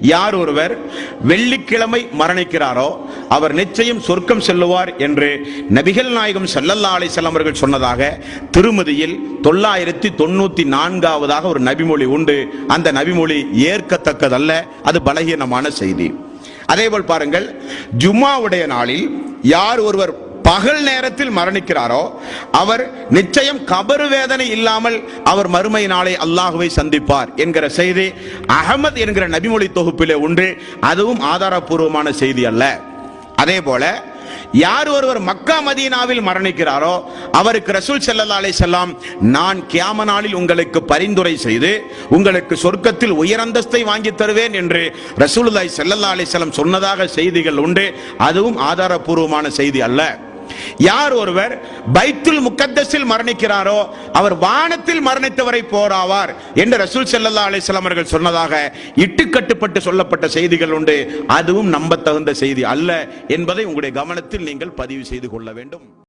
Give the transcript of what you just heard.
யார் ஒருவர் வெள்ளிக்கிழமை மரணிக்கிறாரோ அவர் நிச்சயம் சொர்க்கம் செல்லுவார் என்று நபிகள் நாயகம் ஸல்லல்லாஹு அலைஹி அவர்கள் சொன்னதாக திருமதியில் தொள்ளாயிரத்தி தொண்ணூத்தி நான்காவதாக ஒரு நபிமொழி உண்டு. அந்த நபிமொழி ஏற்கத்தக்கதல்ல அது பலகீனமான செய்தி. அதேபோல் பாருங்கள் ஜும்மாவுடைய நாளில் யார் ஒருவர் பகல் நேரத்தில் மரணிக்கிறாரோ அவர் நிச்சயம் கபரு வேதனை இல்லாமல் அவர் மறுமை நாளை அல்லாஹுவை சந்திப்பார் என்கிற செய்தி அகமது என்கிற நபிமொழி தொகுப்பிலே உண்டு. அதுவும் ஆதாரபூர்வமான செய்தி அல்ல. அதே போல யார் ஒருவர் மக்கா மதீனாவில் மரணிக்கிறாரோ அவருக்கு ரசூல் ஸல்லல்லாஹு அலைஹி செல்லாம் நான் கியாம நாளில் உங்களுக்கு பரிந்துரை செய்து உங்களுக்கு சொர்க்கத்தில் உயரந்தஸ்தை வாங்கி தருவேன் என்று ரசூலுல்லாஹி செல்லல்லாலே செல்லம் சொன்னதாக செய்திகள் உண்டு. அதுவும் ஆதாரபூர்வமான செய்தி அல்ல. யார் ஒருவர் பைத்துல் முக்கத்தஸில் மரணிக்கிறாரோ அவர் வானத்தில் மரணித்தவரை போராவார் என்று ரசூல் செல்லல்லா அலிஸ்லாம் அவர்கள் சொன்னதாக இட்டுக்கட்டுப்பட்டு சொல்லப்பட்ட செய்திகள் உண்டு. அதுவும் நம்பத்தகுந்த செய்தி அல்ல என்பதை உங்களுடைய கவனத்தில் நீங்கள் பதிவு செய்து கொள்ள வேண்டும்.